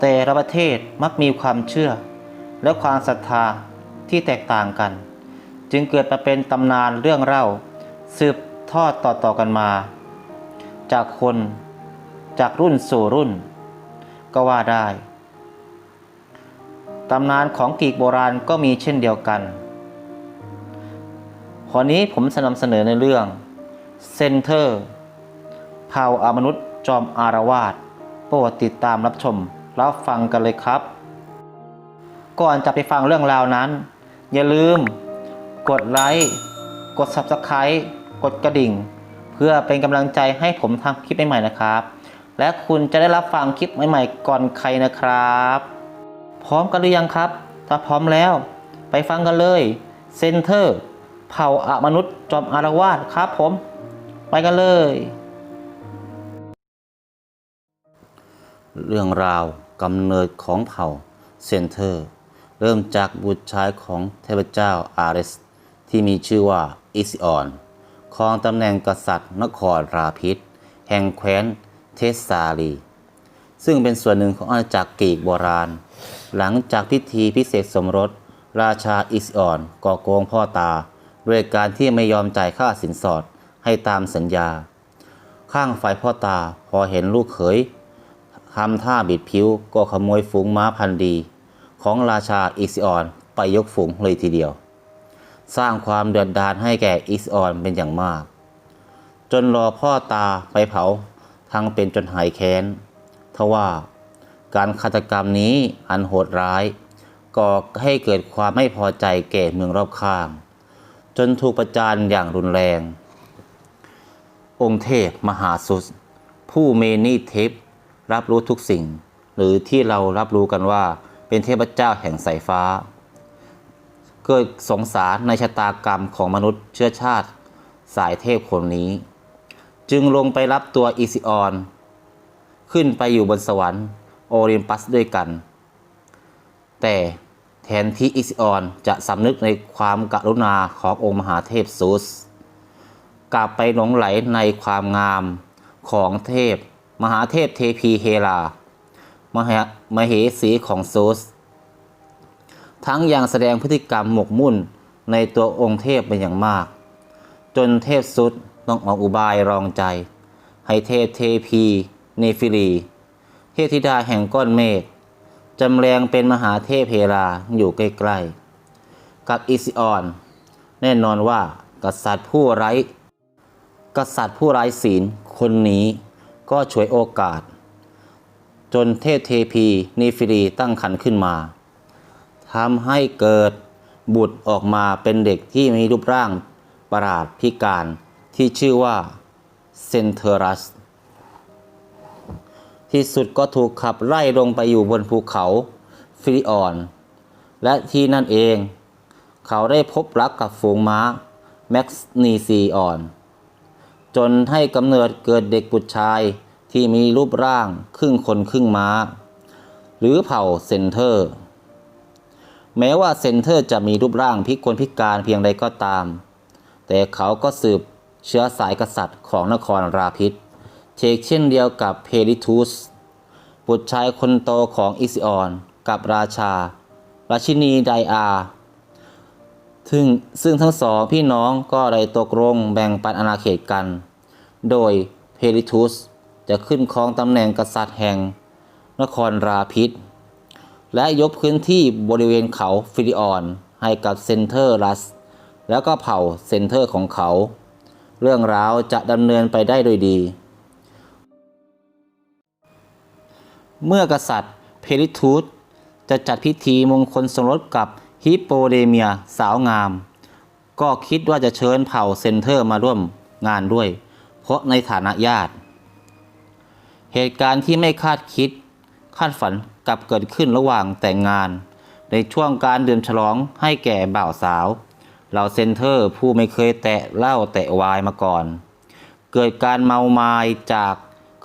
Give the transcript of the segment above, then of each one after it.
แต่ละประเทศมักมีความเชื่อ และความศรัทธาที่แตกต่างกัน จึงเกิดมาเป็นตำนานเรื่องเล่า สืบทอดต่อๆกันมา จากคนจากรุ่นสู่รุ่น ก็ว่าได้ ตำนานของกรีกโบราณก็มีเช่นเดียวกันวันนี้ผมสนำเสนอในเรื่องเซนเตอร์เผ่าอามนุษย์จอมอารวาสโปรดติดตามรับชม รับฟังกันเลยครับ ก่อนจะไปฟังเรื่องราวนั้น อย่าลืม กดไลค์ กด Subscribe กดกระดิ่ง เพื่อเป็นกำลังใจให้ผมทำคลิปใหม่ๆนะครับ และคุณจะได้รับฟังคลิปใหม่ๆ ก่อนใครนะครับ พร้อมกันหรือยังครับ ถ้าพร้อมแล้ว ไปฟังกันเลยเซนเตอร์เผ่าอมนุษย์จอมอารวาสครับผม ไปกันเลย เรื่องราวกำเนิดของเผ่าเซนเตอร์ เริ่มจากบุตรชายของเทพเจ้าอาริส ที่มีชื่อว่าอิซิออนครองตำแหน่งกษัตริย์นครราพิษแห่งแคว้นเทสซาลี ซึ่งเป็นส่วนหนึ่งของอาณาจักรกรีกโบราณ หลังจากพิธีพิเศษสมรส ราชาอิสออนก่อโกงพ่อตา ด้วยการที่ไม่ยอมจ่ายค่าสินสอดให้ตามสัญญา ข้างฝ่ายพ่อตาพอเห็นลูกเขย ทำท่าบิดผิวก็ขโมยฝูงม้าพันธุ์ดี ของราชาอิสออนไปยกฝูงเลยทีเดียว สร้างความเดือดดาลให้แก่อิสออนเป็นอย่างมาก จนรอพ่อตาไปเผาทั้งเป็นจนหายแค้นทว่าการฆาตกรรมนี้อันโหดร้ายก่อให้เกิดความไม่พอใจแก่เมืองรอบข้าง จนถูกประจานอย่างรุนแรง องค์เทพมหาสุสผู้เมนีเทพ รับรู้ทุกสิ่ง หรือที่เรารับรู้กันว่า เป็นเทพเจ้าแห่งสายฟ้า เกิดสงสารในชะตากรรมของมนุษย์เชื้อชาติ สายเทพคนนี้ จึงลงไปรับตัวอีซิออน ขึ้นไปอยู่บนสวรรค์โอลิมปัสด้วยกัน แต่แทนที่อิซิออนจะสำนึกในความกรุณาขององค์มหาเทพซูส กลับไปหลงไหลในความงามของเทพ มหาเทพเทพีเฮลามหามเหสีของซูส ทั้งยังแสดงพฤติกรรมหมกมุ่นในตัวองค์เทพเป็นอย่างมาก จนเทพซุดต้องออกอุบายรองใจ ให้เทพเทพีเนฟิลีเทพธิดาแห่งก้อนเมฆจำแรงเป็นมหาเทพเฮราอยู่ใกล้ๆ กับอิซิออน แน่นอนว่ากษัตริย์ผู้ไร้ กษัตริย์ผู้ไร้ศีลคนนี้ ก็ฉวยโอกาส จนเทพเทพีนีฟิลีตั้งขันขึ้นมาทำให้เกิดบุตรออกมาเป็นเด็กที่มีรูปร่างประหลาดพิการที่ชื่อว่าเซนเทอรัส ที่สุดก็ถูกขับไล่ลงไปอยู่บนภูเขาฟิลิออน และที่นั่นเอง เขาได้พบรักกับฝูงม้าแม็กซ์นีซีออน จนให้กำเนิดเกิดเด็กบุตรชายที่มีรูปร่างครึ่งคนครึ่งม้า หรือเผ่าเซนเทอร์ แม้ว่าเซนเทอร์จะมีรูปร่างพิกลพิการเพียงใดก็ตาม แต่เขาก็สืบเชื้อสายกษัตริย์ของนครราพิษเชกเช่นเดียวกับเพริทูส บุตรชายคนโตของอิซิออน กับราชา ราชินีไดอา ซึ่งซึ่งทั้งสองพี่น้องก็ได้ตกลงแบ่งปันอาณาเขตกัน โดยเพริทูสจะขึ้นครองตำแหน่งกษัตริย์แห่งนครราพิษและยกพื้นที่บริเวณเขาฟิลิออน ให้กับเซนเทอร์รัส แล้วก็เผ่าเซนเตอร์ของเขา เรื่องราวจะดำเนินไปได้โดยดี เมื่อกษัตริย์เพริทูสจะจัดพิธีมงคลสมรสกับ ฮิปโปเดเมียสาวงาม ก็คิดว่าจะเชิญเผ่าเซนเตอร์มาร่วมงานด้วย เพราะในฐานะญาติ เหตุการณ์ที่ไม่คาดคิด คาดฝันกลับเกิดขึ้นระหว่างแต่งงาน ในช่วงการดื่มฉลองให้แก่บ่าวสาวเหล่าเซนเตอร์ผู้ไม่เคยแตะเหล้าแตะวายมาก่อน เกิดการเมาไมา้จาก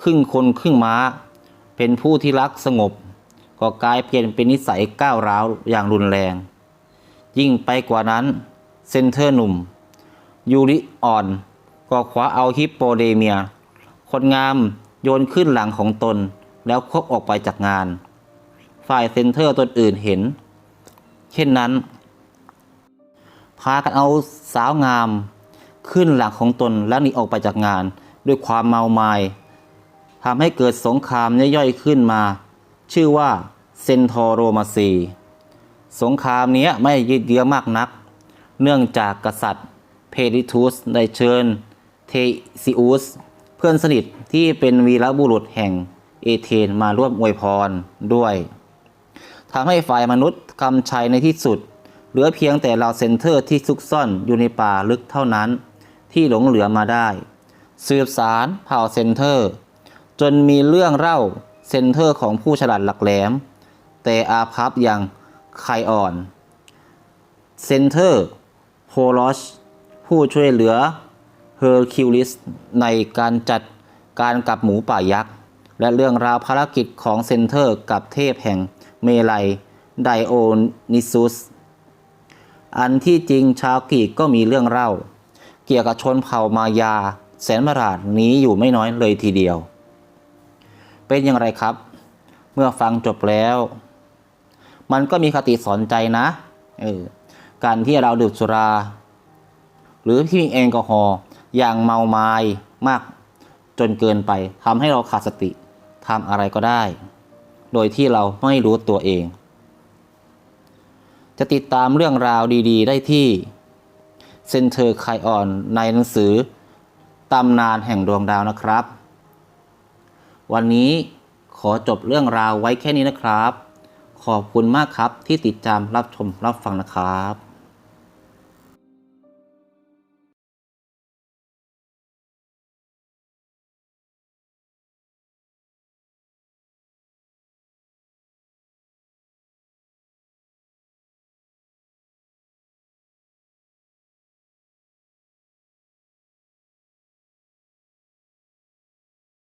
ครึ่งคนครึ่งม้า เป็นผู้ที่รักสงบ ก็กลายเปลี่ยนเป็นนิสัยก้าวร้าวอย่างรุนแรง ยิ่งไปกว่านั้น เซนเตอร์หนุ่ม ยูริอ่อน ก็คว้าเอาฮิปโปเดเมีย คนงามโยนขึ้นหลังของตน แล้วคบออกไปจากงาน ฝ่ายเซนเตอร์ตนอื่นเห็น เช่นนั้น พากันเอาสาวงาม ขึ้นหลังของตนแล้วหนีออกไปจากงาน ด้วยความเมามายทำให้เกิดสงครามย่อยๆขึ้นมา ชื่อว่าเซนทอโรมาซี สงครามนี้ไม่ยืดเยื้อมากนัก เนื่องจากกษัตริย์เพริทุสได้เชิญเทซิอุสเพื่อนสนิทที่เป็นวีรบุรุษแห่งเอเธนมาร่วมอวยพรด้วยทำให้ฝ่ายมนุษย์กำชัยในที่สุด เหลือเพียงแต่เราเซนเตอร์ที่ซุกซ่อนอยู่ในป่าลึกเท่านั้น ที่หลงเหลือมาได้ สืบสารเผ่าเซนเตอร์ จนมีเรื่องเล่าเซนเตอร์ของผู้ฉลาดหลักแหลม แต่อาภัพอย่าง ไคออนเซนเตอร์โฮลอชผู้ช่วยเหลือเฮอร์คิวลิสในการจัดการกับหมูป่ายักษ์ และเรื่องราวภารกิจของเซนเตอร์กับเทพแห่งเมไลไดโอนิซุส อันที่จริงชาวกรีกก็มีเรื่องเล่า เกี่ยวกับชนเผ่ามายา แสนประหลาดนี้อยู่ไม่น้อยเลยทีเดียว เป็นอย่างไรครับ เมื่อฟังจบแล้ว มันก็มีคติสอนใจนะเออการที่เราดื่มสุรา หรือที่มีแอลกอฮอล์อย่างเมาไม้มากจนเกินไปทำให้เราขาดสติทำอะไรก็ได้ โดยที่เราไม่รู้ตัวเอง จะติดตามเรื่องราวดี ๆ ได้ที่เซนเตอร์ไคออนในหนังสือตำนานแห่งดวงดาวนะครับ วันนี้ขอจบเรื่องราวไว้แค่นี้นะครับ ขอบคุณมากครับที่ติดตามรับชมรับฟังนะครับ